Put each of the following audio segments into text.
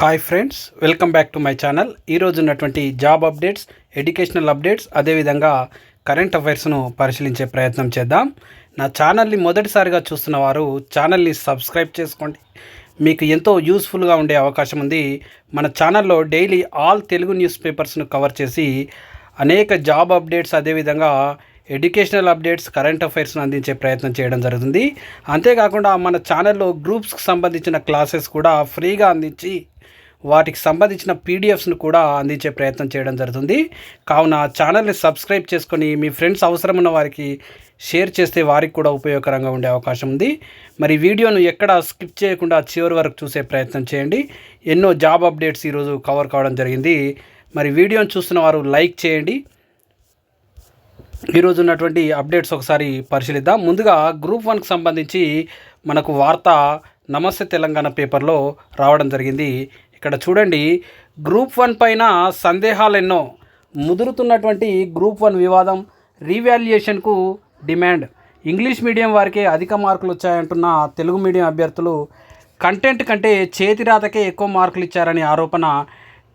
Hi friends welcome back to my channel ఈరోజు ఉన్నటువంటి job updates educational updates అదేవిధంగా current అఫైర్స్ను పరిశీలించే ప్రయత్నం చేద్దాం. నా ఛానల్ని మొదటిసారిగా చూస్తున్న వారు ఛానల్ని సబ్స్క్రైబ్ చేసుకోండి. మీకు ఎంతో యూస్ఫుల్గా ఉండే అవకాశం ఉంది. మన ఛానల్లో డైలీ ఆల్ తెలుగు న్యూస్ పేపర్స్ను కవర్ చేసి అనేక జాబ్ అప్డేట్స్ అదేవిధంగా ఎడ్యుకేషనల్ అప్డేట్స్ కరెంట్ అఫైర్స్ను అందించే ప్రయత్నం చేయడం జరుగుతుంది. అంతేకాకుండా మన ఛానల్లో గ్రూప్స్కి సంబంధించిన క్లాసెస్ కూడా ఫ్రీగా అందించి వాటికి సంబంధించిన పీడిఎఫ్స్ను కూడా అందించే ప్రయత్నం చేయడం జరుగుతుంది. కావున ఛానల్ని సబ్స్క్రైబ్ చేసుకొని మీ ఫ్రెండ్స్ అవసరం ఉన్న వారికి షేర్ చేస్తే వారికి కూడా ఉపయోగకరంగా ఉండే అవకాశం ఉంది. మరి వీడియోను ఎక్కడ స్కిప్ చేయకుండా చివరి వరకు చూసే ప్రయత్నం చేయండి. ఎన్నో జాబ్ అప్డేట్స్ ఈరోజు కవర్ కావడం జరిగింది. మరి వీడియోను చూస్తున్న వారు లైక్ చేయండి. ఈరోజు ఉన్నటువంటి అప్డేట్స్ ఒకసారి పరిశీలిద్దాం. ముందుగా గ్రూప్ వన్కి సంబంధించి మనకు వార్త నమస్తే తెలంగాణ పేపర్లో రావడం జరిగింది. ఇక్కడ చూడండి గ్రూప్ వన్ పైన సందేహాలు ఎన్నో ముదురుతున్నటువంటి గ్రూప్ వన్ వివాదం రీవాల్యుయేషన్కు డిమాండ్. ఇంగ్లీష్ మీడియం వారికే అధిక మార్కులు వచ్చాయంటున్న తెలుగు మీడియం అభ్యర్థులు కంటెంట్ కంటే చేతిరాతకే ఎక్కువ మార్కులు ఇచ్చారని ఆరోపణ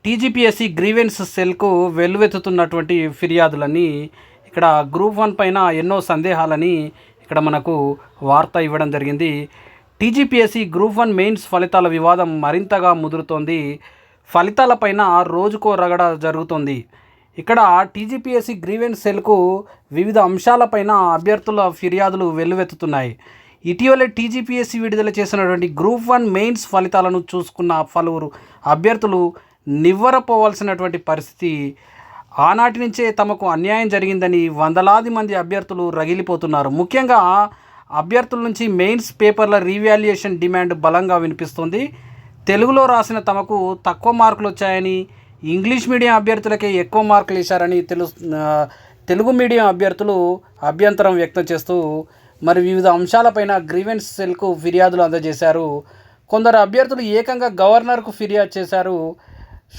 టీజీపీఎస్సీ గ్రీవెన్స్ సెల్కు వెల్లువెత్తుతున్నటువంటి ఫిర్యాదులన్నీ ఇక్కడ గ్రూప్ వన్ పైన ఎన్నో సందేహాలని ఇక్కడ మనకు వార్త ఇవ్వడం జరిగింది. టీజీపీఎస్సీ గ్రూప్ వన్ మెయిన్స్ ఫలితాల వివాదం మరింతగా ముదురుతోంది. ఫలితాలపైన రోజుకో రగడ జరుగుతోంది. ఇక్కడ టీజీపీఎస్సీ గ్రీవెన్స్ సెల్కు వివిధ అంశాలపైన అభ్యర్థుల ఫిర్యాదులు వెల్లువెత్తుతున్నాయి. ఇటీవలే టీజీపీఎస్సీ విడుదల చేసినటువంటి గ్రూప్ వన్ మెయిన్స్ ఫలితాలను చూసుకున్న పలువురు అభ్యర్థులు నివ్వరపోవాల్సినటువంటి పరిస్థితి ఆనాటి నుంచే తమకు అన్యాయం జరిగిందని వందలాది మంది అభ్యర్థులు రగిలిపోతున్నారు. ముఖ్యంగా అభ్యర్థుల నుంచి మెయిన్స్ పేపర్ల రీవాల్యుయేషన్ డిమాండ్ బలంగా వినిపిస్తుంది. తెలుగులో రాసిన తమకు తక్కువ మార్కులు వచ్చాయని ఇంగ్లీష్ మీడియం అభ్యర్థులకే ఎక్కువ మార్కులు ఇచ్చారని తెలు తెలుగు మీడియం అభ్యర్థులు అభ్యంతరం వ్యక్తం చేస్తూ మరి వివిధ అంశాలపైన గ్రీవెన్స్ సెల్కు ఫిర్యాదులు అందజేశారు. కొందరు అభ్యర్థులు ఏకంగా గవర్నర్కు ఫిర్యాదు చేశారు.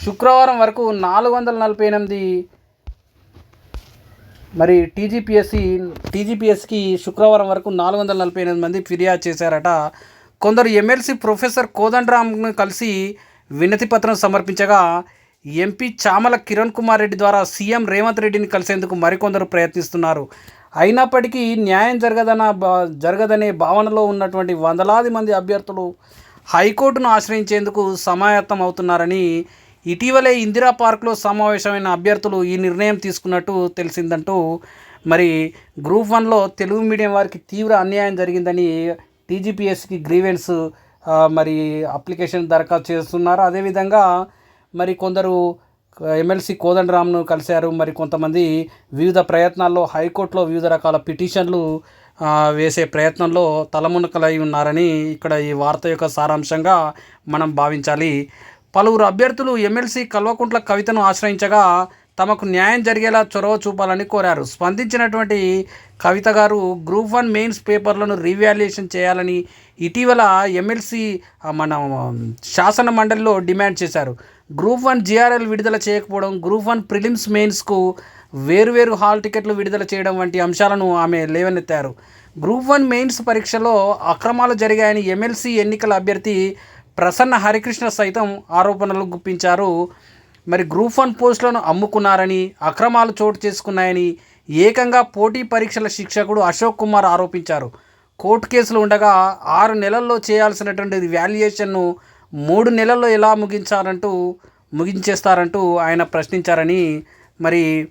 శుక్రవారం వరకు నాలుగు వందల నలభై ఎనిమిది మరి టీజీపీఎస్సి టీజీపీఎస్కి శుక్రవారం వరకు నాలుగు వందల నలభై ఎనిమిది మంది ఫిర్యాదు చేశారట. కొందరు ఎమ్మెల్సీ ప్రొఫెసర్ కోదండరామ్ను కలిసి వినతి పత్రం సమర్పించగా ఎంపీ చామల కిరణ్ కుమార్ రెడ్డి ద్వారా సీఎం రేవంత్ రెడ్డిని కలిసేందుకు మరికొందరు ప్రయత్నిస్తున్నారు. అయినప్పటికీ న్యాయం జరగదన జరగదనే భావనలో ఉన్నటువంటి వందలాది మంది అభ్యర్థులు హైకోర్టును ఆశ్రయించేందుకు సమాయత్తం అవుతున్నారని ఇటీవలే ఇందిరా పార్క్లో సమావేశమైన అభ్యర్థులు ఈ నిర్ణయం తీసుకున్నట్టు తెలిసిందంటూ మరి గ్రూప్ వన్లో తెలుగు మీడియం వారికి తీవ్ర అన్యాయం జరిగిందని టీజీపీఎస్కి గ్రీవెన్స్ మరి అప్లికేషన్ దరఖాస్తు చేస్తున్నారు. అదేవిధంగా మరి కొందరు ఎమ్మెల్సీ కోదండరామ్ను కలిశారు. మరి కొంతమంది వివిధ ప్రయత్నాల్లో హైకోర్టులో వివిధ రకాల పిటిషన్లు వేసే ప్రయత్నంలో తలమునకలై ఉన్నారని ఇక్కడ ఈ వార్త యొక్క సారాంశంగా మనం భావించాలి. పలువురు అభ్యర్థులు ఎమ్మెల్సీ కల్వకుంట్ల కవితను ఆశ్రయించగా తమకు న్యాయం జరిగేలా చొరవ చూపాలని కోరారు. స్పందించినటువంటి కవిత గారు గ్రూప్ వన్ మెయిన్స్ పేపర్లను రీవాల్యుయేషన్ చేయాలని ఇటీవల ఎమ్మెల్సీ మన శాసన మండలిలో డిమాండ్ చేశారు. గ్రూప్ వన్ జీఆర్ఎల్ విడుదల చేయకపోవడం గ్రూప్ వన్ ప్రిలిమ్స్ మెయిన్స్కు వేరువేరు హాల్ టికెట్లు విడుదల చేయడం వంటి అంశాలను ఆమె లేవనెత్తారు. గ్రూప్ వన్ మెయిన్స్ పరీక్షలో అక్రమాలు జరిగాయని ఎమ్మెల్సీ ఎన్నికల అభ్యర్థి ప్రసన్న హరికృష్ణ సైతం ఆరోపణలు గుప్పించారు. మరి గ్రూప్ వన్ పోస్టులను అమ్ముకున్నారని అక్రమాలు చోటు చేసుకున్నాయని ఏకంగా పోటీ పరీక్షల శిక్షకుడు అశోక్ కుమార్ ఆరోపించారు. కోర్టు కేసులు ఉండగా ఆరు నెలల్లో చేయాల్సినటువంటి వాల్యుయేషన్ను మూడు నెలల్లో ఎలా ముగించారంటూ ముగించేస్తారంటూ ఆయన ప్రశ్నించారని మరి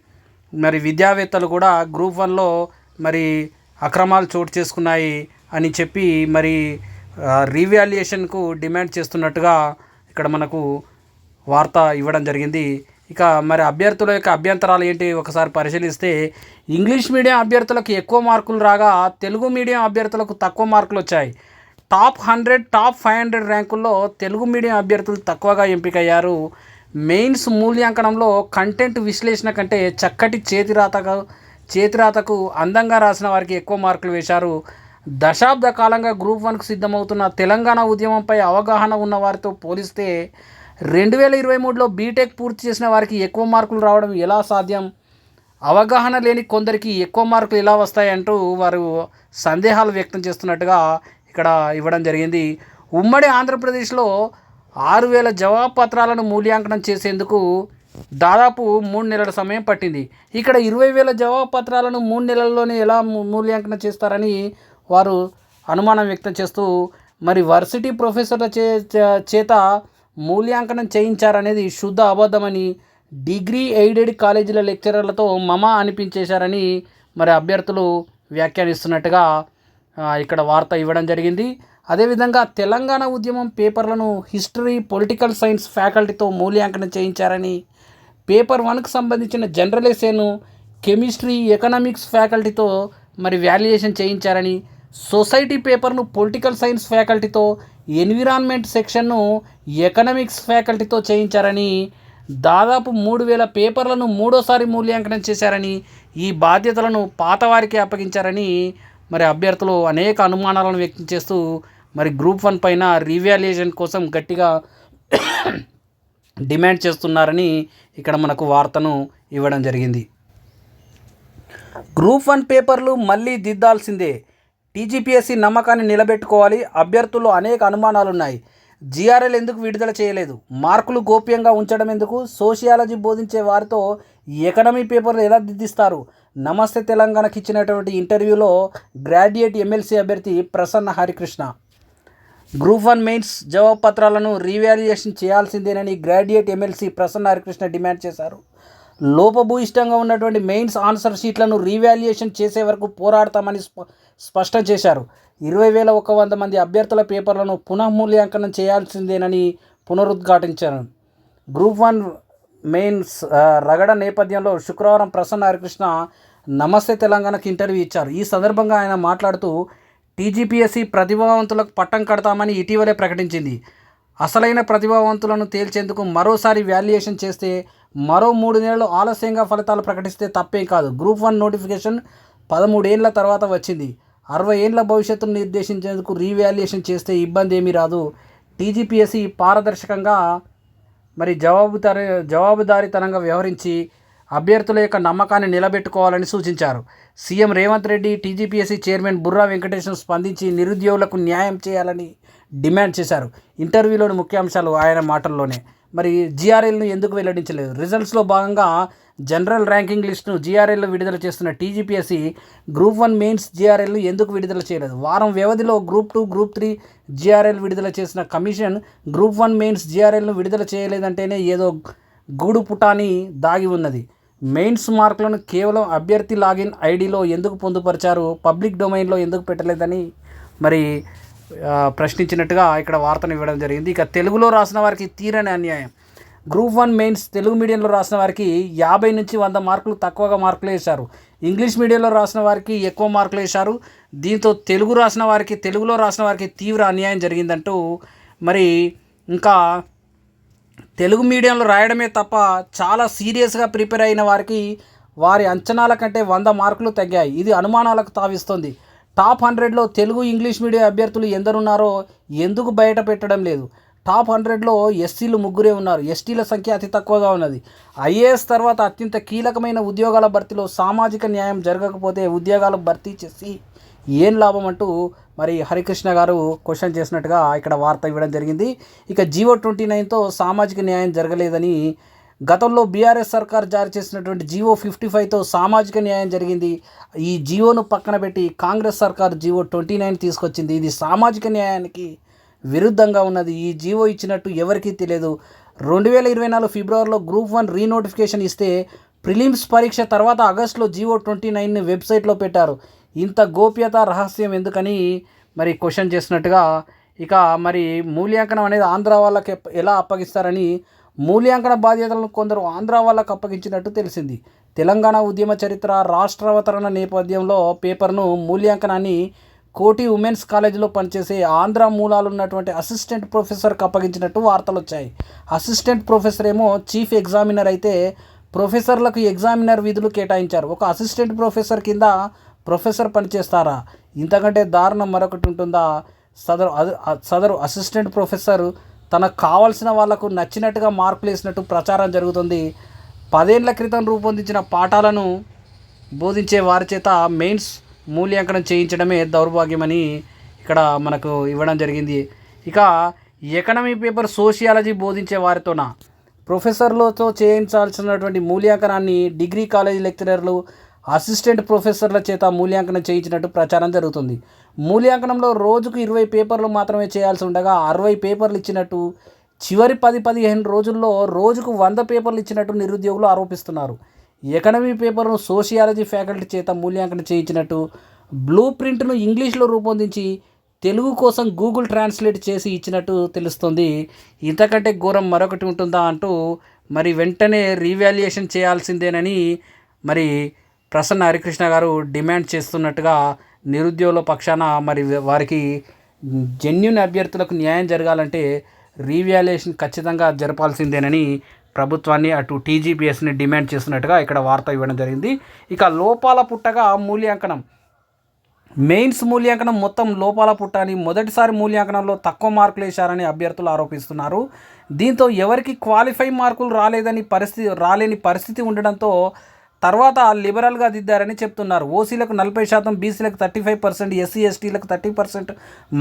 మరి విద్యావేత్తలు కూడా గ్రూప్ వన్లో మరి అక్రమాలు చోటు చేసుకున్నాయి అని చెప్పి మరి రీవాల్యుయేషన్కు డిమాండ్ చేస్తున్నట్టుగా ఇక్కడ మనకు వార్త ఇవ్వడం జరిగింది. ఇక మరి అభ్యర్థుల యొక్క అభ్యంతరాలు ఏంటి ఒకసారి పరిశీలిస్తే ఇంగ్లీష్ మీడియం అభ్యర్థులకు ఎక్కువ మార్కులు రాగా తెలుగు మీడియం అభ్యర్థులకు తక్కువ మార్కులు వచ్చాయి. Top hundred top five hundred ర్యాంకుల్లో Telugu medium అభ్యర్థులు తక్కువగా ఎంపికయ్యారు. మెయిన్స్ మూల్యాంకనంలో కంటెంట్ విశ్లేషణ కంటే చక్కటి చేతిరాతకు చేతిరాతకు అందంగా రాసిన వారికి ఎక్కువ మార్కులు వేశారు. దశాబ్ద కాలంగా గ్రూప్ వన్కు సిద్ధమవుతున్న తెలంగాణ ఉద్యమంపై అవగాహన ఉన్న వారితో పోలిస్తే రెండు వేల ఇరవై మూడులో బీటెక్ పూర్తి చేసిన వారికి ఎక్కువ మార్కులు రావడం ఎలా సాధ్యం? అవగాహన లేని కొందరికి ఎక్కువ మార్కులు ఎలా వస్తాయంటూ వారు సందేహాలు వ్యక్తం చేస్తున్నట్టుగా ఇక్కడ ఇవ్వడం జరిగింది. ఉమ్మడి ఆంధ్రప్రదేశ్లో ఆరు వేల జవాబు పత్రాలను మూల్యాంకనం చేసేందుకు దాదాపు మూడు నెలల సమయం పట్టింది. ఇక్కడ ఇరవై వేల జవాబు పత్రాలను మూడు నెలల్లోనే ఎలా మూల్యాంకనం చేస్తారని వారు అనుమానం వ్యక్తం చేస్తూ మరి వర్సిటీ ప్రొఫెసర్ల చే చేత మూల్యాంకనం చేయించారనేది శుద్ధ అబద్ధమని డిగ్రీ ఎయిడెడ్ కాలేజీల లెక్చరర్లతో మమ అనిపించేశారని మరి అభ్యర్థులు వ్యాఖ్యానిస్తున్నట్టుగా ఇక్కడ వార్త ఇవ్వడం జరిగింది. అదేవిధంగా తెలంగాణ ఉద్యమం పేపర్లను హిస్టరీ పొలిటికల్ సైన్స్ ఫ్యాకల్టీతో మూల్యాంకనం చేయించారని పేపర్ వన్కు సంబంధించిన జనరల్ ఎసేను కెమిస్ట్రీ ఎకనామిక్స్ ఫ్యాకల్టీతో మరి వాల్యుయేషన్ చేయించారని సొసైటీ పేపర్ను పొలిటికల్ సైన్స్ ఫ్యాకల్టీతో ఎన్విరాన్మెంట్ సెక్షన్ను ఎకనామిక్స్ ఫ్యాకల్టీతో చేయించారని దాదాపు మూడు వేల పేపర్లను మూడోసారి మూల్యాంకనం చేశారని ఈ బాధ్యతలను పాతవారికి అప్పగించారని మరి అభ్యర్థులు అనేక అనుమానాలను వ్యక్తం చేస్తూ మరి గ్రూప్ వన్ పైన రీవాల్యుయేషన్ కోసం గట్టిగా డిమాండ్ చేస్తున్నారని ఇక్కడ మనకు వార్తను ఇవ్వడం జరిగింది. గ్రూప్ వన్ పేపర్లు మళ్ళీ దిద్దాల్సిందే. టీజీపీఎస్సీ నమ్మకాన్ని నిలబెట్టుకోవాలి. అభ్యర్థుల్లో అనేక అనుమానాలు ఉన్నాయి జిఆర్ఎల్ ఎందుకు విడుదల చేయలేదు? మార్కులు గోప్యంగా ఉంచడం ఎందుకు? సోషియాలజీ బోధించే వారితో ఎకనమీ పేపర్లు ఎలా దిద్దిస్తారు? నమస్తే తెలంగాణకి ఇచ్చినటువంటి ఇంటర్వ్యూలో గ్రాడ్యుయేట్ ఎమ్మెల్సీ అభ్యర్థి Prasanna Harikrishna. Group one mains జవాబు పత్రాలను revaluation చేయాల్సిందేనని graduate MLC Prasanna Harikrishna demand చేశారు. లోపభూయిష్టంగా ఉన్నటువంటి మెయిన్స్ ఆన్సర్ షీట్లను రీవాల్యుయేషన్ చేసే వరకు పోరాడతామని స్ప స్పష్టం చేశారు. ఇరవై వేల ఒక వంద మంది అభ్యర్థుల పేపర్లను పునఃమూల్యాంకనం చేయాల్సిందేనని పునరుద్ఘాటించారు. గ్రూప్ వన్ మెయిన్స్ రగడ నేపథ్యంలో శుక్రవారం ప్రసన్న హరికృష్ణ నమస్తే తెలంగాణకు ఇంటర్వ్యూ ఇచ్చారు. ఈ సందర్భంగా ఆయన మాట్లాడుతూ టీజీపీఎస్సీ ప్రతిభావంతులకు పట్టం కడతామని ఇటీవలే ప్రకటించింది. అసలైన ప్రతిభావంతులను తేల్చేందుకు మరోసారి వాల్యుయేషన్ చేస్తే మరో మూడు నెలలు ఆలస్యంగా ఫలితాలు ప్రకటిస్తే తప్పేం కాదు. గ్రూప్ వన్ నోటిఫికేషన్ పదమూడేండ్ల తర్వాత వచ్చింది. అరవై ఏండ్ల భవిష్యత్తును నిర్దేశించేందుకు రీవాల్యుయేషన్ చేస్తే ఇబ్బంది ఏమీ రాదు. టీజీపీఎస్సీ పారదర్శకంగా మరి జవాబుదారి జవాబుదారీతనంగా వ్యవహరించి అభ్యర్థుల యొక్క నమ్మకాన్ని నిలబెట్టుకోవాలని సూచించారు. CM Revanth Reddy TGPSC chairman Burra Venkateswaram స్పందించి నిరుద్యోగులకు న్యాయం చేయాలని డిమాండ్ చేశారు. ఇంటర్వ్యూలోని ముఖ్యాంశాలు ఆయన మాటల్లోనే. మరి జీఆర్ఎల్ను ఎందుకు వెల్లడించలేదు? రిజల్ట్స్లో భాగంగా జనరల్ ర్యాంకింగ్ లిస్టును జీఆర్ఎల్ విడుదల చేస్తున్న టీజీపీఎస్సీ గ్రూప్ వన్ మెయిన్స్ జీఆర్ఎల్ను ఎందుకు విడుదల చేయలేదు? వారం వ్యవధిలో group two group three GRL విడుదల చేసిన కమిషన్ గ్రూప్ వన్ మెయిన్స్ జీఆర్ఎల్ను విడుదల చేయలేదంటేనే ఏదో గూడు పుటాని దాగి ఉన్నది. మెయిన్స్ మార్కులను కేవలం అభ్యర్థి లాగిన్ ఐడిలో ఎందుకు పొందుపరిచారు? పబ్లిక్ డొమైన్లో ఎందుకు పెట్టలేదని మరి ప్రశ్నించినట్టుగా ఇక్కడ వార్తను ఇవ్వడం జరిగింది. ఇక తెలుగులో రాసిన వారికి తీరని అన్యాయం. గ్రూప్ వన్ మెయిన్స్ తెలుగు మీడియంలో రాసిన వారికి యాభై నుంచి వంద మార్కులు తక్కువగా మార్కులు వేశారు. ఇంగ్లీష్ మీడియంలో రాసిన వారికి ఎక్కువ మార్కులు వేశారు. దీంతో తెలుగు రాసిన వారికి తెలుగులో రాసిన వారికి తీవ్ర అన్యాయం జరిగిందంటూ మరి ఇంకా తెలుగు మీడియంలో రాయడమే తప్ప చాలా సీరియస్గా ప్రిపేర్ అయిన వారికి వారి అంచనాల కంటే వంద మార్కులు తగ్గాయి. ఇది అనుమానాలకు తావిస్తుంది. టాప్ హండ్రెడ్లో తెలుగు ఇంగ్లీష్ మీడియం అభ్యర్థులు ఎందరున్నారో ఎందుకు బయట పెట్టడం లేదు? టాప్ హండ్రెడ్లో ఎస్సీలు ముగ్గురే ఉన్నారు. ఎస్టీల సంఖ్య అతి తక్కువగా ఉన్నది. ఐఏఎస్ తర్వాత అత్యంత కీలకమైన ఉద్యోగాల భర్తీలో సామాజిక న్యాయం జరగకపోతే ఉద్యోగాలు భర్తీ చేసి ఏం లాభం అంటూ మరి హరికృష్ణ గారు క్వశ్చన్ చేసినట్టుగా ఇక్కడ వార్త ఇవ్వడం జరిగింది. ఇక జియో ట్వంటీ నైన్తో సామాజిక న్యాయం జరగలేదని గతంలో బీఆర్ఎస్ సర్కార్ జారీ చేసినటువంటి జీవో ఫిఫ్టీ ఫైవ్తో సామాజిక న్యాయం జరిగింది. ఈ జియోను పక్కన పెట్టి కాంగ్రెస్ సర్కార్ జీవో ట్వంటీ నైన్ తీసుకొచ్చింది. ఇది సామాజిక న్యాయానికి విరుద్ధంగా ఉన్నది. ఈ జీవో ఇచ్చినట్టు ఎవరికీ తెలియదు. రెండు వేల ఇరవై నాలుగు ఫిబ్రవరిలో గ్రూప్ వన్ రీనోటిఫికేషన్ ఇస్తే ప్రిలిమ్స్ పరీక్ష తర్వాత ఆగస్టులో జియో ట్వంటీ నైన్ని వెబ్సైట్లో పెట్టారు. ఇంత గోప్యత రహస్యం ఎందుకని మరి క్వశ్చన్ చేసినట్టుగా ఇక మరి మూల్యాంకనం అనేది ఆంధ్ర వాళ్ళకి ఎలా అప్పగిస్తారని మూల్యాంకన బాధ్యతలను కొందరు ఆంధ్ర వాళ్ళకు అప్పగించినట్టు తెలిసింది. తెలంగాణ ఉద్యమ చరిత్ర రాష్ట్రావతరణ నేపథ్యంలో పేపర్ను మూల్యాంకనాన్ని కోటి ఉమెన్స్ కాలేజీలో పనిచేసే ఆంధ్ర మూలాలు ఉన్నటువంటి అసిస్టెంట్ ప్రొఫెసర్కి అప్పగించినట్టు వార్తలు వచ్చాయి అసిస్టెంట్ ప్రొఫెసర్ ఏమో చీఫ్ ఎగ్జామినర్ అయితే ప్రొఫెసర్లకు ఎగ్జామినర్ విధులు కేటాయించారు. ఒక అసిస్టెంట్ ప్రొఫెసర్ కింద ప్రొఫెసర్ పనిచేస్తారా? ఇంతకంటే దారుణం మరొకటి ఉంటుందా? సదరు అద- సదరు అసిస్టెంట్ ప్రొఫెసర్ తనకు కావాల్సిన వాళ్ళకు నచ్చినట్టుగా మార్కులు వేసినట్టు ప్రచారం జరుగుతుంది. పదేళ్ళ క్రితం రూపొందించిన పాఠాలను బోధించే వారి చేత మెయిన్స్ మూల్యాంకనం చేయించడమే దౌర్భాగ్యమని ఇక్కడ మనకు ఇవ్వడం జరిగింది. ఇక ఎకనమీ పేపర్ సోషియాలజీ బోధించే వారితోన? ప్రొఫెసర్లతో చేయించాల్సినటువంటి మూల్యాంకనాన్ని డిగ్రీ కాలేజీ లెక్చరర్లు అసిస్టెంట్ ప్రొఫెసర్ల చేత మూల్యాంకనం చేయించినట్టు ప్రచారం జరుగుతుంది. మూల్యాంకనంలో రోజుకు ఇరవై పేపర్లు మాత్రమే చేయాల్సి ఉండగా అరవై పేపర్లు ఇచ్చినట్టు చివరి పది పదిహేను రోజుల్లో రోజుకు వంద పేపర్లు ఇచ్చినట్టు నిరుద్యోగులు ఆరోపిస్తున్నారు. ఎకనమీ పేపర్ను సోషియాలజీ ఫ్యాకల్టీ చేత మూల్యాంకనం చేయించినట్టు బ్లూ ప్రింట్ను ఇంగ్లీష్లో రూపొందించి తెలుగు కోసం గూగుల్ ట్రాన్స్లేట్ చేసి ఇచ్చినట్టు తెలుస్తుంది. ఇంతకంటే ఘోరం మరొకటి ఉంటుందా అంటూ మరి వెంటనే రీవాల్యుయేషన్ చేయాల్సిందేనని మరి ప్రసన్న హరికృష్ణ గారు డిమాండ్ చేస్తున్నట్టుగా నిరుద్యోగుల పక్షాన మరి వారికి జెన్యున్ అభ్యర్థులకు న్యాయం జరగాలంటే రీవాల్యుయేషన్ ఖచ్చితంగా జరపాల్సిందేనని ప్రభుత్వాన్ని అటు టీజీపీఎస్ని డిమాండ్ చేస్తున్నట్టుగా ఇక్కడ వార్త ఇవ్వడం జరిగింది. ఇక లోపాల పుట్టగా మూల్యాంకనం. మెయిన్స్ మూల్యాంకనం మొత్తం లోపాల పుట్టని మొదటిసారి మూల్యాంకనంలో తక్కువ మార్కులు వేశారని అభ్యర్థులు ఆరోపిస్తున్నారు. దీంతో ఎవరికి క్వాలిఫై మార్కులు రాలేదని పరిస్థితి రాలేని పరిస్థితి ఉండడంతో తర్వాత లిబరల్గా దిద్దారని చెప్తున్నారు. ఓసీలకు నలభై శాతం బీసీలకు థర్టీ ఫైవ్ పర్సెంట్ ఎస్సీ ఎస్టీలకు థర్టీ పర్సెంట్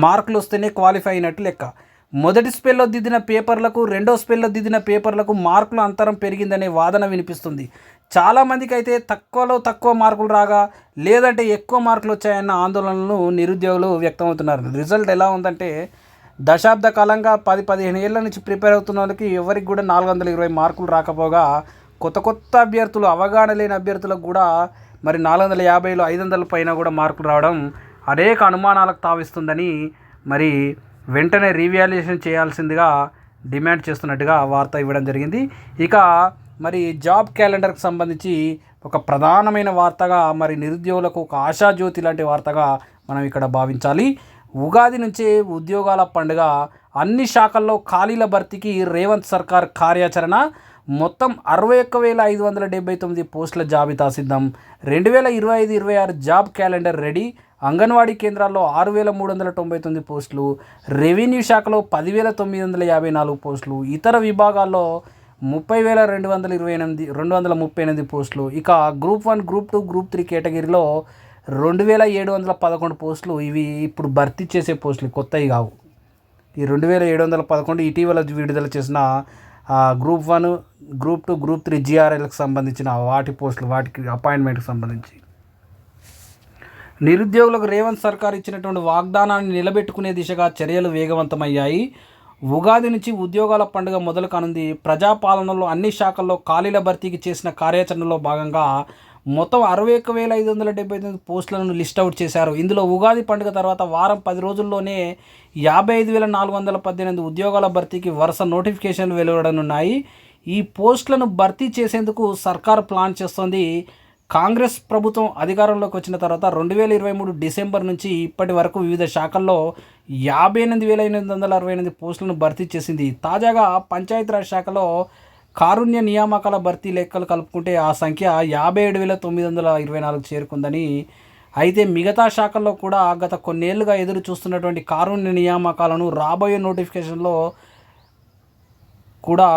మార్కులు వస్తేనే క్వాలిఫై అయినట్టు లెక్క. మొదటి స్పెల్లో దిద్దిన పేపర్లకు రెండో స్పెల్లో దిద్దిన పేపర్లకు మార్కుల అంతరం పెరిగిందనే వాదన వినిపిస్తుంది. చాలామందికి అయితే తక్కువలో తక్కువ మార్కులు రాగా లేదంటే ఎక్కువ మార్కులు వచ్చాయన్న ఆందోళనలు నిరుద్యోగులు వ్యక్తమవుతున్నారు. రిజల్ట్ ఎలా ఉందంటే దశాబ్ద కాలంగా పది పదిహేను ఏళ్ళ నుంచి ప్రిపేర్ అవుతున్న వాళ్ళకి ఎవరికి కూడా నాలుగు వందల ఇరవై మార్కులు రాకపోగా కొత్త కొత్త అభ్యర్థులు అవగాహన లేని అభ్యర్థులకు కూడా మరి నాలుగు వందల యాభైలో ఐదు వందల పైన కూడా మార్కులు రావడం అనేక అనుమానాలకు తావిస్తుందని మరి వెంటనే రీవాల్యుయేషన్ చేయాల్సిందిగా డిమాండ్ చేస్తున్నట్టుగా వార్త ఇవ్వడం జరిగింది. ఇక మరి జాబ్ క్యాలెండర్కి సంబంధించి ఒక ప్రధానమైన వార్తగా మరి నిరుద్యోగులకు ఒక ఆశాజ్యోతి లాంటి వార్తగా మనం ఇక్కడ భావించాలి. ఉగాది నుంచే ఉద్యోగాల పండుగ అన్ని శాఖల్లో ఖాళీల భర్తీకి రేవంత్ సర్కార్ కార్యాచరణ. మొత్తం అరవై ఒక్క వేల ఐదు వందల డెబ్బై తొమ్మిది పోస్టుల జాబితా సిద్ధం. రెండు వేల ఇరవై ఐదు ఇరవై ఆరు జాబ్ క్యాలెండర్ రెడీ. అంగన్వాడీ కేంద్రాల్లో ఆరు వేల మూడు వందల తొంభై తొమ్మిది పోస్టులు. రెవెన్యూ శాఖలో పదివేల తొమ్మిది వందల యాభై నాలుగు పోస్టులు. ఇతర విభాగాల్లో ముప్పై వేల రెండు వందల ఇరవై ఎనిమిది రెండు వందల ముప్పై ఎనిమిది పోస్టులు. ఇక group one group two group three కేటగిరీలో రెండు వేల ఏడు వందల పదకొండు పోస్టులు. ఇవి ఇప్పుడు భర్తీ చేసే పోస్టులు కొత్తవి కావు. ఈ రెండు వేల ఏడు వందల పదకొండు ఇటీవల విడుదల చేసిన group one group two group three జిఆర్ఎల్కి సంబంధించిన వాటి పోస్టులు వాటికి అపాయింట్మెంట్కి సంబంధించి. నిరుద్యోగులకు రేవంత్ సర్కార్ ఇచ్చినటువంటి వాగ్దానాన్ని నిలబెట్టుకునే దిశగా చర్యలు వేగవంతమయ్యాయి. ఉగాది నుంచి ఉద్యోగాల పండుగ మొదలు కానుంది ప్రజాపాలనలో అన్ని శాఖల్లో ఖాళీల భర్తీకి చేసిన కార్యాచరణలో భాగంగా మొత్తం అరవై ఒక్క వేల ఐదు వందల డెబ్బై తొమ్మిది పోస్టులను లిస్ట్ అవుట్ చేశారు. ఇందులో ఉగాది పండుగ తర్వాత వారం పది రోజుల్లోనే యాభై ఐదు వేల నాలుగు వందల పద్దెనిమిది ఉద్యోగాల భర్తీకి వరుస నోటిఫికేషన్లు వెలువడనున్నాయి. ఈ పోస్టులను భర్తీ చేసేందుకు సర్కార్ ప్లాన్ చేస్తోంది. కాంగ్రెస్ ప్రభుత్వం అధికారంలోకి వచ్చిన తర్వాత రెండు వేల ఇరవై మూడు డిసెంబర్ నుంచి ఇప్పటి వరకు వివిధ శాఖల్లో యాభై ఎనిమిది వేల ఎనిమిది వందల అరవై ఎనిమిది పోస్టులను భర్తీ చేసింది. తాజాగా పంచాయతీరాజ్ శాఖలో కారుణ్య నియామకాల భర్తీ లెక్కలు కలుపుకుంటే ఆ సంఖ్య యాభై ఏడు వేల తొమ్మిది వందల ఇరవై నాలుగు చేరుకుందని. అయితే మిగతా శాఖల్లో కూడా గత కొన్నేళ్ళుగా ఎదురు చూస్తున్నటువంటి కారుణ్య నియామకాలను రాబోయే నోటిఫికేషన్లో కూడా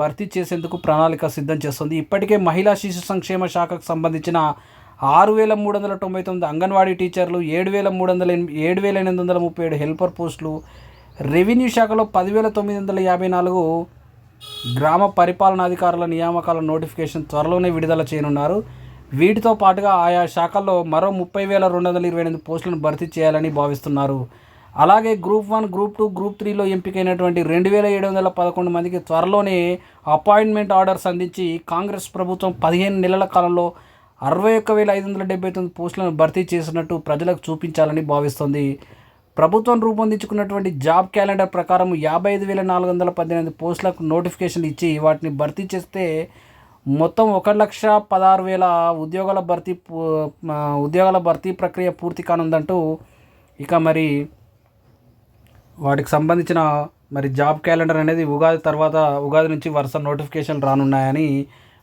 భర్తీ చేసేందుకు ప్రణాళిక సిద్ధం చేస్తుంది. ఇప్పటికే మహిళా శిశు సంక్షేమ శాఖకు సంబంధించిన ఆరు వేల మూడు వందల తొంభై తొమ్మిది అంగన్వాడీ టీచర్లు ఏడు వేల మూడు వందల ఏడు వేల ఎనిమిది వందల ముప్పై ఏడు హెల్పర్ పోస్టులు రెవెన్యూ శాఖలో పదివేల తొమ్మిది వందల యాభై నాలుగు గ్రామ పరిపాలనాధికారుల నియామకాల నోటిఫికేషన్ త్వరలోనే విడుదల చేయనున్నారు. వీటితో పాటుగా ఆయా శాఖల్లో మరో ముప్పై వేల రెండు వందల ఇరవై ఎనిమిది పోస్టులను భర్తీ చేయాలని భావిస్తున్నారు. అలాగే group one group two group త్రీలో ఎంపికైనటువంటి రెండు వేల ఏడు వందల పదకొండు మందికి త్వరలోనే అపాయింట్మెంట్ ఆర్డర్స్ అందించి కాంగ్రెస్ ప్రభుత్వం పదిహేను నెలల కాలంలో అరవై ఒక్క వేల ఐదు వందల డెబ్బై తొమ్మిది పోస్టులను భర్తీ చేసినట్టు ప్రజలకు చూపించాలని భావిస్తోంది. ప్రభుత్వం రూపొందించుకున్నటువంటి జాబ్ క్యాలెండర్ ప్రకారం యాభై ఐదు వేల నాలుగు వందల పద్దెనిమిది పోస్టులకు నోటిఫికేషన్ ఇచ్చి వాటిని భర్తీ చేస్తే మొత్తం ఒక లక్ష పదహారు వేల ఉద్యోగాల భర్తీ పూ- ఉద్యోగాల భర్తీ ప్రక్రియ పూర్తి కానుందంటూ ఇక మరి వాటికి సంబంధించిన మరి జాబ్ క్యాలెండర్ అనేది ఉగాది తర్వాత ఉగాది నుంచి వరుస నోటిఫికేషన్ రానున్నాయని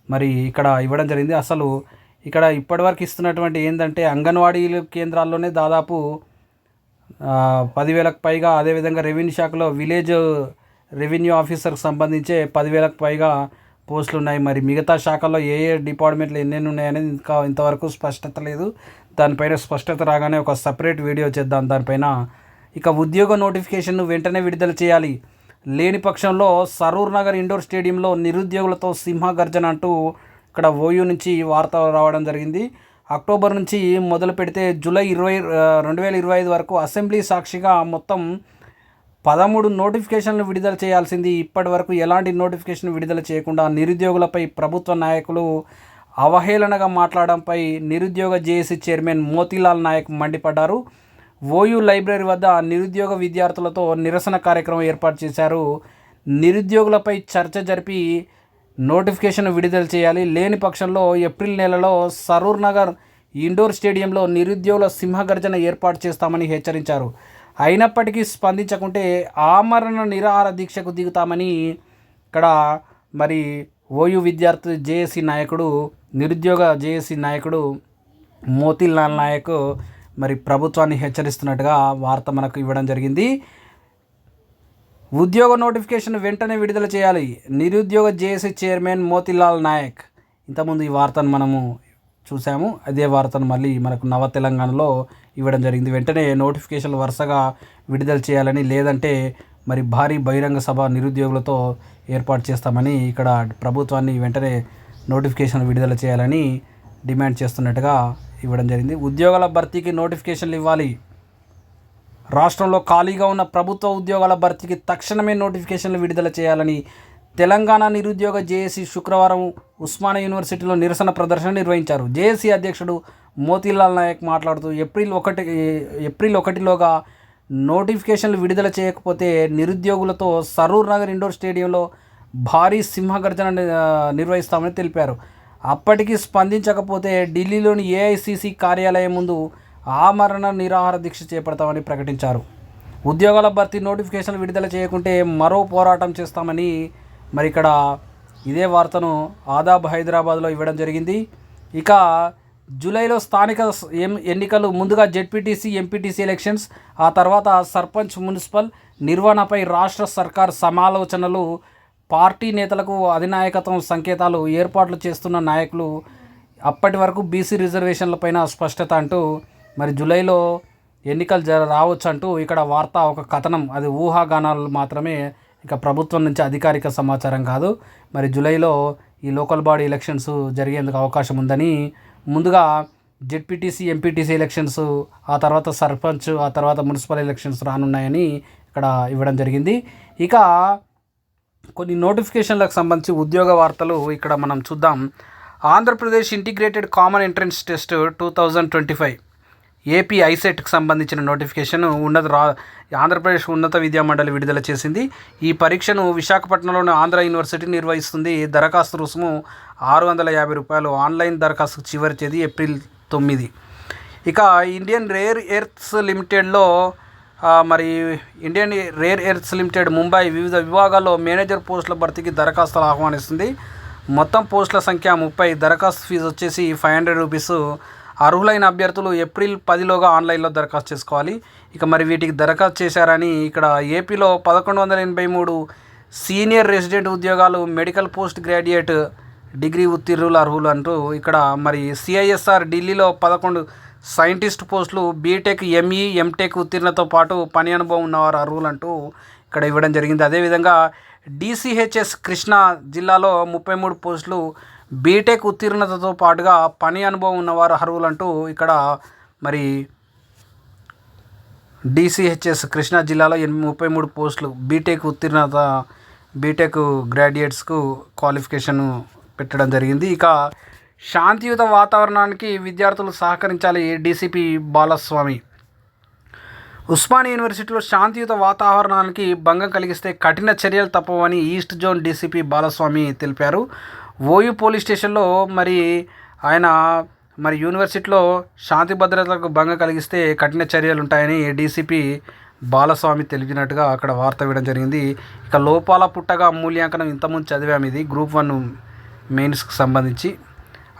మరి ఇక్కడ ఇవ్వడం జరిగింది. అసలు ఇక్కడ ఇప్పటివరకు ఇస్తున్నటువంటి ఏంటంటే అంగన్వాడీ కేంద్రాల్లోనే దాదాపు పదివేలకు పైగా అదేవిధంగా రెవెన్యూ శాఖలో విలేజ్ రెవెన్యూ ఆఫీసర్కి సంబంధించే పదివేలకు పైగా పోస్టులు ఉన్నాయి. మరి మిగతా శాఖల్లో ఏ ఏ డిపార్ట్మెంట్లు ఎన్నెన్ని ఉన్నాయనేది ఇంకా ఇంతవరకు స్పష్టత లేదు. దానిపైన స్పష్టత రాగానే ఒక సపరేట్ వీడియో చేద్దాం. దానిపైన ఇక ఉద్యోగ నోటిఫికేషన్ వెంటనే విడుదల చేయాలి. లేని పక్షంలో సరూర్ నగర్ ఇండోర్ స్టేడియంలో నిరుద్యోగులతో సింహగర్జన అంటూ ఇక్కడ ఓయూ నుంచి వార్త రావడం జరిగింది. అక్టోబర్ నుంచి మొదలు పెడితే జూలై ఇరవై రెండు వేల ఇరవై ఐదు వరకు అసెంబ్లీ సాక్షిగా మొత్తం పదమూడు నోటిఫికేషన్లు విడుదల చేయాల్సింది. ఇప్పటి వరకు ఎలాంటి నోటిఫికేషన్ విడుదల చేయకుండా నిరుద్యోగులపై ప్రభుత్వ నాయకులు అవహేళనగా మాట్లాడడంపై నిరుద్యోగ జేఏసీ చైర్మన్ మోతీలాల్ నాయక్ మండిపడ్డారు. ఓయూ లైబ్రరీ వద్ద నిరుద్యోగ విద్యార్థులతో నిరసన కార్యక్రమం ఏర్పాటు చేశారు. నిరుద్యోగులపై చర్చ జరిపి నోటిఫికేషన్ విడుదల చేయాలి. లేని పక్షంలో ఏప్రిల్ నెలలో సరూర్ నగర్ ఇండోర్ స్టేడియంలో నిరుద్యోగుల సింహగర్జన ఏర్పాటు చేస్తామని హెచ్చరించారు. అయినప్పటికీ స్పందించకుంటే ఆమరణ నిరాహార దీక్షకు దిగుతామని ఇక్కడ మరి ఓయూ విద్యార్థి జేఏసీ నాయకుడు నిరుద్యోగ జేఏసీ నాయకుడు మోతీలాల్ నాయక్ మరి ప్రభుత్వాన్ని హెచ్చరిస్తున్నట్టుగా వార్త మనకు ఇవ్వడం జరిగింది. ఉద్యోగ నోటిఫికేషన్ వెంటనే విడుదల చేయాలి. నిరుద్యోగ జేఏసీ చైర్మన్ మోతీలాల్ నాయక్. ఇంతకుముందు ఈ వార్తను మనము చూసాము అదే వార్తను మళ్ళీ మనకు నవ తెలంగాణలో ఇవ్వడం జరిగింది. వెంటనే నోటిఫికేషన్లు వరుసగా విడుదల చేయాలని లేదంటే మరి భారీ బహిరంగ సభ నిరుద్యోగులతో ఏర్పాటు చేస్తామని ఇక్కడ ప్రభుత్వాన్ని వెంటనే నోటిఫికేషన్ విడుదల చేయాలని డిమాండ్ చేస్తున్నట్టుగా ఇవ్వడం జరిగింది. ఉద్యోగాల భర్తీకి నోటిఫికేషన్లు ఇవ్వాలి. రాష్ట్రంలో ఖాళీగా ఉన్న ప్రభుత్వ ఉద్యోగాల భర్తీకి తక్షణమే నోటిఫికేషన్లు విడుదల చేయాలని తెలంగాణ నిరుద్యోగ జేఏసీ శుక్రవారం ఉస్మానియా యూనివర్సిటీలో నిరసన ప్రదర్శన నిర్వహించారు. జేఏసీ అధ్యక్షుడు మోతీలాల్ నాయక్ మాట్లాడుతూ ఏప్రిల్ ఒకటి ఏప్రిల్ ఒకటిలోగా నోటిఫికేషన్లు విడుదల చేయకపోతే నిరుద్యోగులతో సరూర్ నగర్ ఇండోర్ స్టేడియంలో భారీ సింహగర్జన నిర్వహిస్తామని తెలిపారు. అప్పటికి స్పందించకపోతే ఢిల్లీలోని ఏఐసిసి కార్యాలయం ముందు ఆమరణ నిరాహార దీక్ష చేపడతామని ప్రకటించారు. ఉద్యోగాల భర్తీ నోటిఫికేషన్లు విడుదల చేయకుంటే మరో పోరాటం చేస్తామని మరి ఇక్కడ ఇదే వార్తను ఆదాబ్ హైదరాబాద్లో ఇవ్వడం జరిగింది. ఇక జూలైలో స్థానిక ఎం- ఎన్నికలు ముందుగా జెడ్పీటీసీ ఎంపీటీసీ ఎలక్షన్స్ ఆ తర్వాత సర్పంచ్ మున్సిపల్ నిర్వహణపై రాష్ట్ర సర్కార్ సమాలోచనలు పార్టీ నేతలకు అధినాయకత్వం సంకేతాలు ఏర్పాట్లు చేస్తున్న నాయకులు అప్పటి వరకు బీసీ రిజర్వేషన్లపైన స్పష్టత అంటూ మరి జూలైలో ఎన్నికలు జర రావచ్చు అంటూ ఇక్కడ వార్త ఒక కథనం. అది ఊహాగానాలు మాత్రమే. ఇక ప్రభుత్వం నుంచి అధికారిక సమాచారం కాదు. మరి జూలైలో ఈ లోకల్ బాడీ ఎలక్షన్స్ జరిగేందుకు అవకాశం ఉందని ముందుగా జెడ్పీటీసీ ఎంపీటీసీ ఎలక్షన్స్ ఆ తర్వాత సర్పంచ్ ఆ తర్వాత మున్సిపల్ ఎలక్షన్స్ రానున్నాయని ఇక్కడ ఇవ్వడం జరిగింది. ఇక కొన్ని నోటిఫికేషన్లకు సంబంధించి ఉద్యోగ వార్తలు ఇక్కడ మనం చూద్దాం. Andhra Pradesh integrated common entrance test two thousand twenty five. AP ఐసెట్కి సంబంధించిన నోటిఫికేషన్ ఉన్నత రా ఆంధ్రప్రదేశ్ ఉన్నత విద్యా మండలి విడుదల చేసింది. ఈ పరీక్షను విశాఖపట్నంలోని ఆంధ్ర యూనివర్సిటీ నిర్వహిస్తుంది. దరఖాస్తు రుసుము ఆరు వందల యాభై రూపాయలు. ఆన్లైన్ దరఖాస్తు చివరి తేదీ ఏప్రిల్ తొమ్మిది. ఇక ఇండియన్ రేర్ ఎర్త్స్ లిమిటెడ్లో మరి Indian rare earths limited Mumbai వివిధ విభాగాల్లో మేనేజర్ పోస్టుల భర్తీకి దరఖాస్తులు ఆహ్వానిస్తుంది. మొత్తం పోస్టుల సంఖ్య ముప్పై. దరఖాస్తు ఫీజు వచ్చేసి ఫైవ్ హండ్రెడ్ రూపీస్. అర్హులైన అభ్యర్థులు ఏప్రిల్ పదిలోగా ఆన్లైన్లో దరఖాస్తు చేసుకోవాలి. ఇక మరి వీటికి దరఖాస్తు చేశారని ఇక్కడ ఏపీలో పదకొండు వందల ఎనభై మూడు సీనియర్ రెసిడెంట్ ఉద్యోగాలు మెడికల్ పోస్ట్ గ్రాడ్యుయేట్ డిగ్రీ ఉత్తీర్ణులు అర్హులు అంటూ ఇక్కడ మరి సిఐఎస్ఆర్ ఢిల్లీలో పదకొండు సైంటిస్ట్ పోస్టులు బీటెక్ ఎంఈ ఎంటెక్ ఉత్తీర్ణతో పాటు పని అనుభవం ఉన్నవారు అర్హులు అంటూ ఇక్కడ ఇవ్వడం జరిగింది. అదేవిధంగా డిసిహెచ్ఎస్ కృష్ణా జిల్లాలో ముప్పై మూడు పోస్టులు బీటెక్ ఉత్తీర్ణతతో పాటుగా పని అనుభవం ఉన్నవారు అర్హులంటూ ఇక్కడ మరి డిసిహెచ్ఎస్ కృష్ణా జిల్లాలో ఎనిమిది ముప్పై మూడు పోస్టులు బీటెక్ ఉత్తీర్ణత బీటెక్ గ్రాడ్యుయేట్స్కు క్వాలిఫికేషన్ పెట్టడం జరిగింది. ఇక శాంతియుత వాతావరణానికి విద్యార్థులు సహకరించాలి డీసీపీ బాలస్వామి. ఉస్మానియా యూనివర్సిటీలో శాంతియుత వాతావరణానికి భంగం కలిగిస్తే కఠిన చర్యలు తప్పవని ఈస్ట్ జోన్ డీసీపీ బాలస్వామి తెలిపారు. ఓయూ పోలీస్ స్టేషన్లో మరి ఆయన మరి యూనివర్సిటీలో శాంతి భద్రతలకు భంగం కలిగిస్తే కఠిన చర్యలు ఉంటాయని డీసీపీ బాలస్వామి తెలిపినట్టుగా అక్కడ వార్త ఇవ్వడం జరిగింది. ఇక లోపాల పుట్టగా మూల్యాంకనం ఇంతకుముందు చదివాము ఇది గ్రూప్ వన్ మెయిన్స్కి సంబంధించి.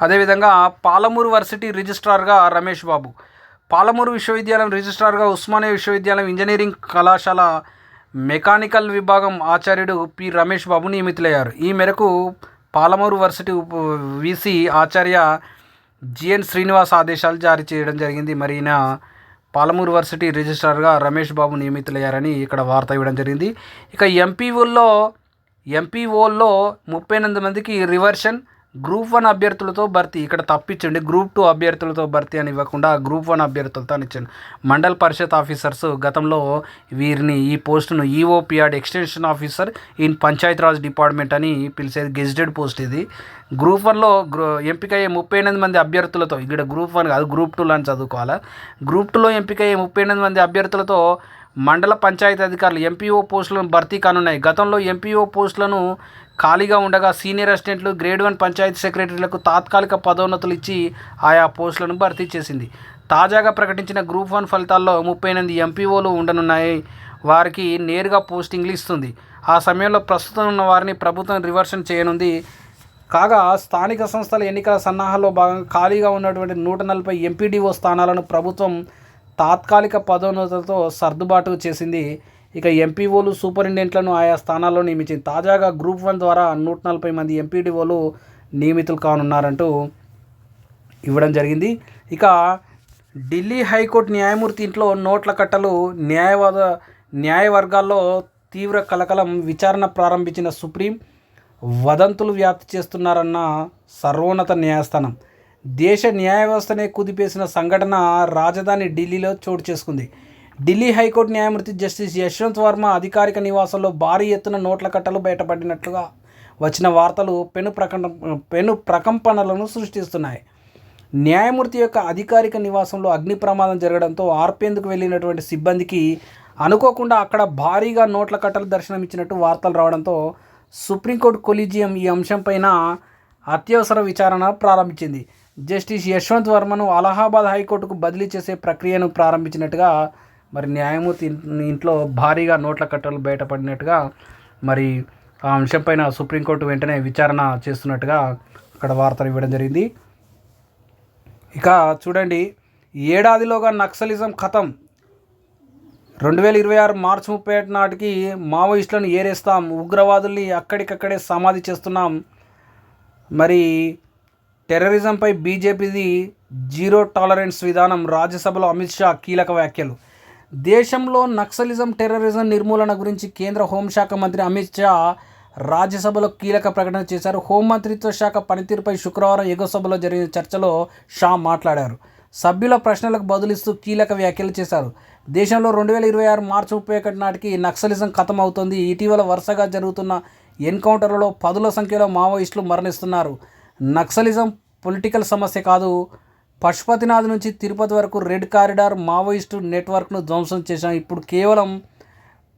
అదేవిధంగా పాలమూరు వర్సిటీ రిజిస్ట్రార్గా రమేష్ బాబు పాలమూరు విశ్వవిద్యాలయం రిజిస్ట్రార్గా ఉస్మానియా విశ్వవిద్యాలయం ఇంజనీరింగ్ కళాశాల మెకానికల్ విభాగం ఆచార్యుడు పి రమేష్ బాబు నియమితులయ్యారు. ఈ మేరకు పాలమూరు వర్సిటీ ఉప వీసీ ఆచార్య జిఎన్ శ్రీనివాస్ ఆదేశాలు జారీ చేయడం జరిగింది. మరి ఈయన పాలమూరు వర్సిటీ రిజిస్ట్రార్గా రమేష్ బాబు నియమితులయ్యారని ఇక్కడ వార్త ఇవ్వడం జరిగింది. ఇక ఎంపీఓల్లో ఎంపీఓల్లో ముప్పై ఎనిమిది మందికి రివర్షన్ గ్రూప్ వన్ అభ్యర్థులతో భర్తీ. ఇక్కడ తప్పించండి. గ్రూప్ టూ అభ్యర్థులతో భర్తీ అని ఇవ్వకుండా గ్రూప్ వన్ అభ్యర్థులతో అని ఇచ్చాను మండల్ పరిషత్ ఆఫీసర్స్ గతంలో వీరిని ఈ పోస్టును EOPRD extension officer in panchayat raj department అని పిలిచేది గెజిటెడ్ పోస్ట్ ఇది. గ్రూప్ వన్లో గ్రూ ఎంపికయ్యే ముప్పై ఎనిమిది మంది అభ్యర్థులతో ఇక్కడ గ్రూప్ వన్ కాదు గ్రూప్ టూలో అని చదువుకోవాలా? గ్రూప్ టూలో ఎంపికయ్యే ముప్పై ఎనిమిది మంది అభ్యర్థులతో మండల పంచాయతీ అధికారులు ఎంపీఓ పోస్టులను భర్తీ కానున్నాయి. గతంలో ఎంపీఓ పోస్టులను ఖాళీగా ఉండగా సీనియర్ అసిస్టెంట్లు గ్రేడ్ వన్ పంచాయతీ సెక్రటరీలకు తాత్కాలిక పదోన్నతులు ఇచ్చి ఆయా పోస్టులను భర్తీ చేసింది. తాజాగా ప్రకటించిన గ్రూప్ వన్ ఫలితాల్లో ముప్పై ఎనిమిది ఎంపీఓలు ఉండనున్నాయి. వారికి నేరుగా పోస్టింగ్లు ఇస్తుంది. ఆ సమయంలో ప్రస్తుతం ఉన్న వారిని ప్రభుత్వం రివర్షన్ చేయనుంది. కాగా స్థానిక సంస్థల ఎన్నికల సన్నాహాల్లో భాగంగా ఖాళీగా ఉన్నటువంటి నూట నలభై ఎంపీడీఓ స్థానాలను ప్రభుత్వం తాత్కాలిక పదోన్నతులతో సర్దుబాటు చేసింది. ఇక ఎంపీఓలు సూపరింటెండెంట్లను ఆయా స్థానాల్లో నియమించింది. తాజాగా గ్రూప్ వన్ ద్వారా నూట నలభై మంది ఎంపీడీఓలు నియమితులు కానున్నారంటూ ఇవ్వడం జరిగింది. ఇక ఢిల్లీ హైకోర్టు న్యాయమూర్తి ఇంట్లో నోట్ల కట్టలు న్యాయవాద న్యాయవర్గాల్లో తీవ్ర కలకలం విచారణ ప్రారంభించిన సుప్రీం వదంతులు వ్యాప్తి చేస్తున్నారన్న సర్వోన్నత న్యాయస్థానం. దేశ న్యాయ వ్యవస్థనే కుదిపేసిన సంఘటన రాజధాని ఢిల్లీలో చోటు చేసుకుంది. ఢిల్లీ హైకోర్టు న్యాయమూర్తి జస్టిస్ యశ్వంత్ వర్మ అధికారిక నివాసంలో భారీ ఎత్తున నోట్ల కట్టలు బయటపడినట్లుగా వచ్చిన వార్తలు పెను ప్రకంప పెను ప్రకంపనలను సృష్టిస్తున్నాయి. న్యాయమూర్తి యొక్క అధికారిక నివాసంలో అగ్ని ప్రమాదం జరగడంతో ఆర్పేందుకు వెళ్ళినటువంటి సిబ్బందికి అనుకోకుండా అక్కడ భారీగా నోట్ల కట్టలు దర్శనమిచ్చినట్టు వార్తలు రావడంతో సుప్రీంకోర్టు కొలీజియం ఈ అంశంపైన అత్యవసర విచారణ ప్రారంభించింది. జస్టిస్ యశ్వంత్ వర్మను అలహాబాద్ హైకోర్టుకు బదిలీ చేసే ప్రక్రియను ప్రారంభించినట్టుగా మరి న్యాయమూర్తి ఇంట్లో భారీగా నోట్ల కట్టలు బయటపడినట్టుగా మరి ఆ అంశంపైన సుప్రీంకోర్టు వెంటనే విచారణ చేస్తున్నట్టుగా అక్కడ వార్తలు ఇవ్వడం జరిగింది. ఇక చూడండి ఏడాదిలోగా నక్సలిజం ఖతం రెండు వేల ఇరవై ఆరు మార్చి ముప్పై ఒకటి నాటికి మావోయిస్టులను ఏరేస్తాం ఉగ్రవాదుల్ని అక్కడికక్కడే సమాధి చేస్తున్నాం. మరి టెర్రరిజంపై బీజేపీది జీరో టాలరెన్స్ విధానం రాజ్యసభలో అమిత్ షా కీలక వ్యాఖ్యలు. దేశంలో నక్సలిజం టెర్రరిజం నిర్మూలన గురించి కేంద్ర హోంశాఖ మంత్రి అమిత్ షా రాజ్యసభలో కీలక ప్రకటన చేశారు. హోంమంత్రిత్వ శాఖ పనితీరుపై శుక్రవారం ఎగోసభలో జరిగిన చర్చలో షా మాట్లాడారు. సభ్యుల ప్రశ్నలకు బదులిస్తూ కీలక వ్యాఖ్యలు చేశారు. దేశంలో రెండు వేల ఇరవై ఆరు మార్చి ముప్పై ఒకటి నాటికి నక్సలిజం ఖతం అవుతుంది ఇటీవల వరుసగా జరుగుతున్న ఎన్కౌంటర్లలో పదుల సంఖ్యలో మావోయిస్టులు మరణిస్తున్నారు. నక్సలిజం పొలిటికల్ సమస్య కాదు. పశుపతినాథ్ నుంచి తిరుపతి వరకు రెడ్ కారిడార్ మావోయిస్టు నెట్వర్క్ను ధ్వంసం చేశాం. ఇప్పుడు కేవలం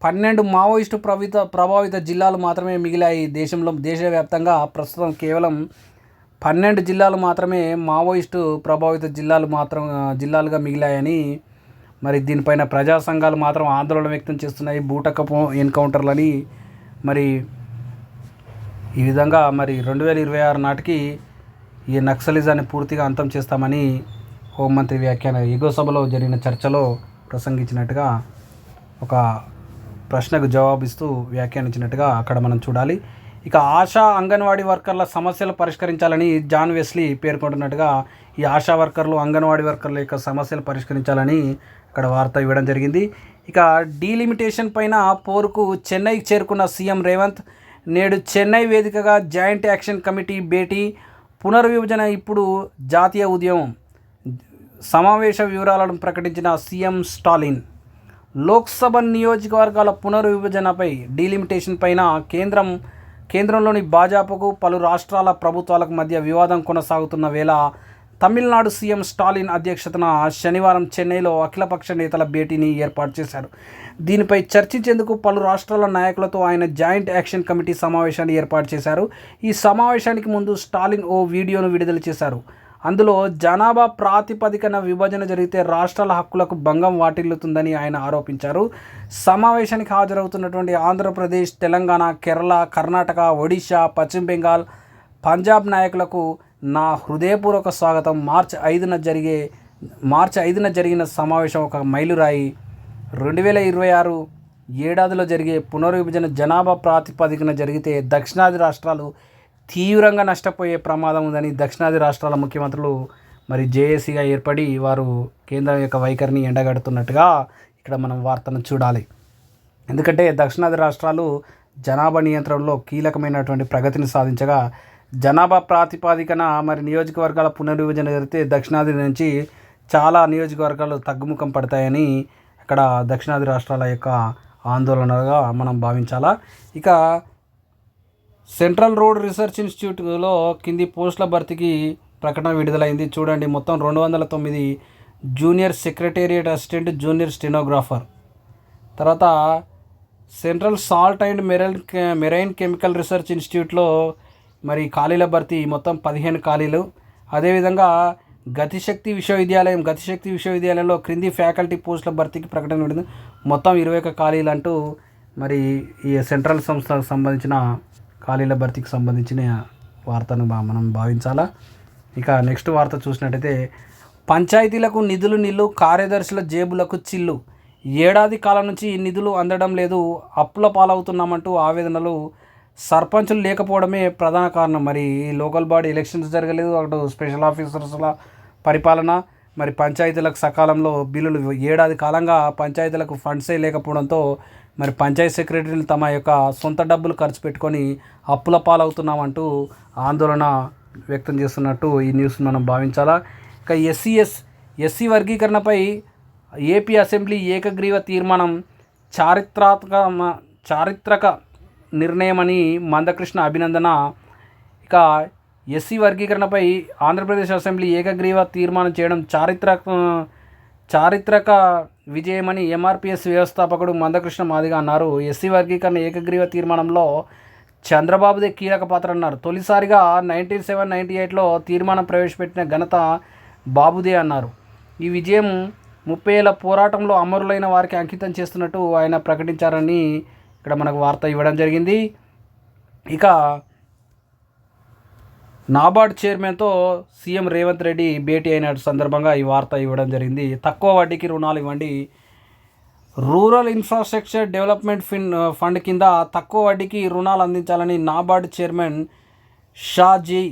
పన్నెండు మావోయిస్టు ప్రభావిత ప్రభావిత జిల్లాలు మాత్రమే మిగిలాయి దేశంలో దేశవ్యాప్తంగా. ప్రస్తుతం కేవలం పన్నెండు జిల్లాలు మాత్రమే మావోయిస్టు ప్రభావిత జిల్లాలు మాత్రం జిల్లాలుగా మిగిలాయని మరి దీనిపైన ప్రజా సంఘాలు మాత్రం ఆందోళన వ్యక్తం చేస్తున్నాయి. బూటకపు ఎన్కౌంటర్లని మరి ఈ విధంగా మరి రెండు వేల ఇరవై ఆరు నాటికి ఈ నక్సలిజాన్ని పూర్తిగా అంతం చేస్తామని హోంమంత్రి వ్యాఖ్యాన ఎగో సభలో జరిగిన చర్చలో ప్రసంగించినట్టుగా ఒక ప్రశ్నకు జవాబిస్తూ వ్యాఖ్యానించినట్టుగా అక్కడ మనం చూడాలి. ఇక ఆశా అంగన్వాడీ వర్కర్ల సమస్యలు పరిష్కరించాలని జాన్ వెస్లీ పేర్కొంటున్నట్టుగా ఈ ఆశా వర్కర్లు అంగన్వాడీ వర్కర్ల యొక్క సమస్యలు పరిష్కరించాలని అక్కడ వార్త ఇవ్వడం జరిగింది. ఇక డీలిమిటేషన్ పైన పోరుకు చెన్నైకి చేరుకున్న సీఎం రేవంత్ నేడు చెన్నై వేదికగా జాయింట్ యాక్షన్ కమిటీ భేటీ పునర్విభజన ఇప్పుడు జాతీయ ఉద్యమం. సమావేశ వివరాలను ప్రకటించిన సీఎం స్టాలిన్. లోక్సభ నియోజకవర్గాల పునర్విభజనపై డీలిమిటేషన్ పైన కేంద్రం కేంద్రంలోని భాజపాకు పలు రాష్ట్రాల ప్రభుత్వాలకు మధ్య వివాదం కొనసాగుతున్న వేళ తమిళనాడు సీఎం స్టాలిన్ అధ్యక్షతన శనివారం చెన్నైలో అఖిలపక్ష నేతల భేటీని ఏర్పాటు చేశారు. దీనిపై చర్చించేందుకు పలు రాష్ట్రాల నాయకులతో ఆయన జాయింట్ యాక్షన్ కమిటీ సమావేశాన్ని ఏర్పాటు చేశారు. ఈ సమావేశానికి ముందు స్టాలిన్ ఓ వీడియోను విడుదల చేశారు. అందులో జనాభా ప్రాతిపదికన విభజన జరిగితే రాష్ట్రాల హక్కులకు భంగం వాటిల్లుతుందని ఆయన ఆరోపించారు. సమావేశానికి హాజరవుతున్నటువంటి ఆంధ్రప్రదేశ్ తెలంగాణ కేరళ కర్ణాటక ఒడిశా పశ్చిమ బెంగాల్ పంజాబ్ నాయకులకు నా హృదయపూర్వక స్వాగతం. మార్చి ఐదున జరిగే మార్చి ఐదున జరిగిన సమావేశం ఒక మైలురాయి రెండు వేల ఇరవై ఆరు ఏడాదిలో జరిగే పునర్విభజన జనాభా ప్రాతిపదికన జరిగితే దక్షిణాది రాష్ట్రాలు తీవ్రంగా నష్టపోయే ప్రమాదం ఉందని దక్షిణాది రాష్ట్రాల ముఖ్యమంత్రులు మరి జేఏసీగా ఏర్పడి వారు కేంద్రం యొక్క వైఖరిని ఎండగడుతున్నట్టుగా ఇక్కడ మనం వార్తను చూడాలి. ఎందుకంటే దక్షిణాది రాష్ట్రాలు జనాభా నియంత్రణలో కీలకమైనటువంటి ప్రగతిని సాధించగా జనాభా ప్రాతిపాదికన మరి నియోజకవర్గాల పునర్విభజన జరిగితే దక్షిణాది నుంచి చాలా నియోజకవర్గాలు తగ్గుముఖం పడతాయని అక్కడ దక్షిణాది రాష్ట్రాల యొక్క ఆందోళనగా మనం భావించాలా? ఇక సెంట్రల్ రోడ్ రీసెర్చ్ ఇన్స్టిట్యూట్లో కింది పోస్టుల భర్తీకి ప్రకటన విడుదలైంది. చూడండి మొత్తం రెండు వందల తొమ్మిది junior secretariat assistant junior stenographer. తర్వాత central salt and marine marine chemical research ఇన్స్టిట్యూట్లో మరి ఖాళీల భర్తీ మొత్తం పదిహేను ఖాళీలు. అదేవిధంగా గతిశక్తి విశ్వవిద్యాలయం గతిశక్తి విశ్వవిద్యాలయంలో క్రింది ఫ్యాకల్టీ పోస్టుల భర్తీకి ప్రకటన విడింది మొత్తం ఇరవై ఒక ఖాళీలు అంటూ మరి ఈ సెంట్రల్ సంస్థకు సంబంధించిన ఖాళీల భర్తీకి సంబంధించిన వార్తను మనం భావించాలా? ఇక నెక్స్ట్ వార్త చూసినట్టయితే పంచాయతీలకు నిధులు నిల్లు కార్యదర్శుల జేబులకు చిల్లు. ఏడాది కాలం నుంచి ఈ నిధులు అందడం లేదు అప్పుల పాలవుతున్నామంటూ ఆవేదనలు సర్పంచులు లేకపోవడమే ప్రధాన కారణం. మరి ఈ లోకల్ బాడీ ఎలక్షన్స్ జరగలేదు అటు స్పెషల్ ఆఫీసర్స్ల పరిపాలన మరి పంచాయతీలకు సకాలంలో బిల్లులు ఏడాది కాలంగా పంచాయతీలకు ఫండ్సే లేకపోవడంతో మరి పంచాయతీ సెక్రటరీలు తమ యొక్క సొంత డబ్బులు ఖర్చు పెట్టుకొని అప్పుల పాలవుతున్నామంటూ ఆందోళన వ్యక్తం చేస్తున్నట్టు ఈ న్యూస్ మనం భావించాలా? ఇక ఎస్సీఎస్ ఎస్సీ వర్గీకరణపై ఏపీ అసెంబ్లీ ఏకగ్రీవ తీర్మానం చారిత్రాత్మక చారిత్రక నిర్ణయమని మందకృష్ణ అభినందన ఇక ఎస్సీ వర్గీకరణపై ఆంధ్రప్రదేశ్ అసెంబ్లీ ఏకగ్రీవ తీర్మానం చేయడం చారిత్రక చారిత్రక విజయమని ఎంఆర్పిఎస్ వ్యవస్థాపకుడు మందకృష్ణ మాదిగా అన్నారు. ఎస్సీ వర్గీకరణ ఏకగ్రీవ తీర్మానంలో చంద్రబాబుదే కీలక పాత్ర అన్నారు. తొలిసారిగా నైన్టీన్ సెవెన్ నైంటీ ఎయిట్లో తీర్మానం ప్రవేశపెట్టిన ఘనత బాబుదే అన్నారు. ఈ విజయం ముప్పై ఏళ్ళ పోరాటంలో అమరులైన వారికి అంకితం చేస్తున్నట్టు ఆయన ప్రకటించారని ఇక్కడ మనకు వార్త ఇవ్వడం జరిగింది. ఇక నాబార్డ్ చైర్మన్తో సీఎం రేవంత్ రెడ్డి భేటీ అయిన సందర్భంగా ఈ వార్త ఇవ్వడం జరిగింది. తక్కువ వడ్డీకి రుణాలు ఇవ్వండి. రూరల్ ఇన్ఫ్రాస్ట్రక్చర్ డెవలప్మెంట్ ఫిన్ ఫండ్ కింద తక్కువ వడ్డీకి రుణాలు అందించాలని నాబార్డ్ చైర్మన్ షాజీ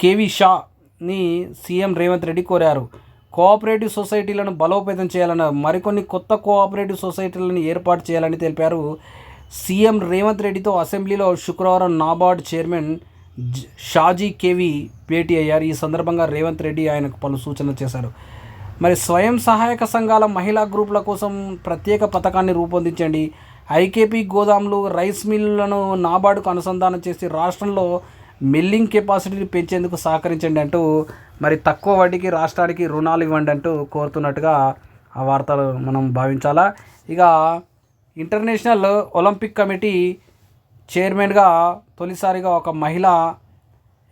కేవి షాని సీఎం రేవంత్ రెడ్డి కోరారు. కోఆపరేటివ్ సొసైటీలను బలోపేతం చేయాలన్న మరికొన్ని కొత్త కోఆపరేటివ్ సొసైటీలను ఏర్పాటు చేయాలని తెలిపారు. సీఎం రేవంత్ రెడ్డితో అసెంబ్లీలో శుక్రవారం నాబార్డ్ చైర్మన్ షాజీ కేవి భేటీ అయ్యారు. ఈ సందర్భంగా రేవంత్ రెడ్డి ఆయనకు పలు సూచనలు చేశారు. మరి స్వయం సహాయక సంఘాల మహిళా గ్రూపుల కోసం ప్రత్యేక పథకాన్ని రూపొందించండి. ఐకేపీ గోదాములు రైస్ మిల్లులను నాబార్డుకు అనుసంధానం చేసి రాష్ట్రంలో మిల్లింగ్ కెపాసిటీని పెంచేందుకు సహకరించండి అంటూ మరి తక్కువ వడ్డీకి రాష్ట్రానికి రుణాలు ఇవ్వండి అంటూ కోరుతున్నట్టుగా ఆ వార్తలు మనం భావించాలా? ఇక ఇంటర్నేషనల్ ఒలింపిక్ కమిటీ చైర్మన్గా తొలిసారిగా ఒక మహిళ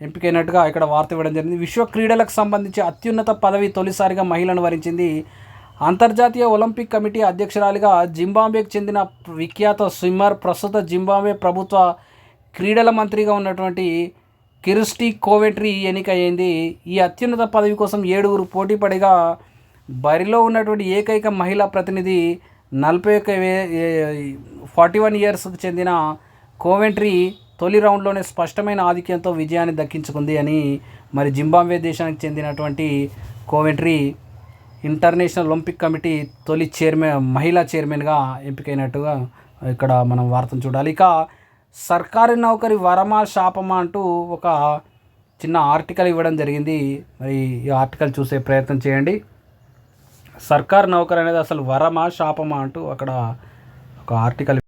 ఎంపికైనట్టుగా ఇక్కడ వార్త ఇవ్వడం జరిగింది. విశ్వ క్రీడలకు సంబంధించి అత్యున్నత పదవి తొలిసారిగా మహిళను వరించింది. అంతర్జాతీయ ఒలింపిక్ కమిటీ అధ్యక్షురాలిగా జింబాబ్వేకి చెందిన విఖ్యాత స్విమ్మర్ ప్రస్తుత జింబాబ్వే ప్రభుత్వ క్రీడల మంత్రిగా ఉన్నటువంటి కిరిస్టీ కోవెట్రీ ఎన్నికయ్యింది. ఈ అత్యున్నత పదవి కోసం ఏడుగురు పోటీపడిగా బరిలో ఉన్నటువంటి ఏకైక మహిళా ప్రతినిధి నలభై ఒక ఫార్టీ వన్ ఇయర్స్కి చెందిన కోవెంట్రీ తొలి రౌండ్లోనే స్పష్టమైన ఆధిక్యంతో విజయాన్ని దక్కించుకుంది అని మరి జింబాబ్వే దేశానికి చెందినటువంటి కోవెంట్రీ ఇంటర్నేషనల్ ఒలింపిక్ కమిటీ తొలి చైర్మన్ మహిళా చైర్మన్గా ఎంపికైనట్టుగా ఇక్కడ మనం వార్తను చూడాలి. ఇక సర్కారీ నౌకరి వరమా శాపమా అంటూ ఒక చిన్న ఆర్టికల్ ఇవ్వడం జరిగింది. మరి ఈ ఆర్టికల్ చూసే ప్రయత్నం చేయండి. సర్కార్ నౌకర్ అనేది అసలు వరమా శాపమా అంటూ అక్కడ ఒక ఆర్టికల్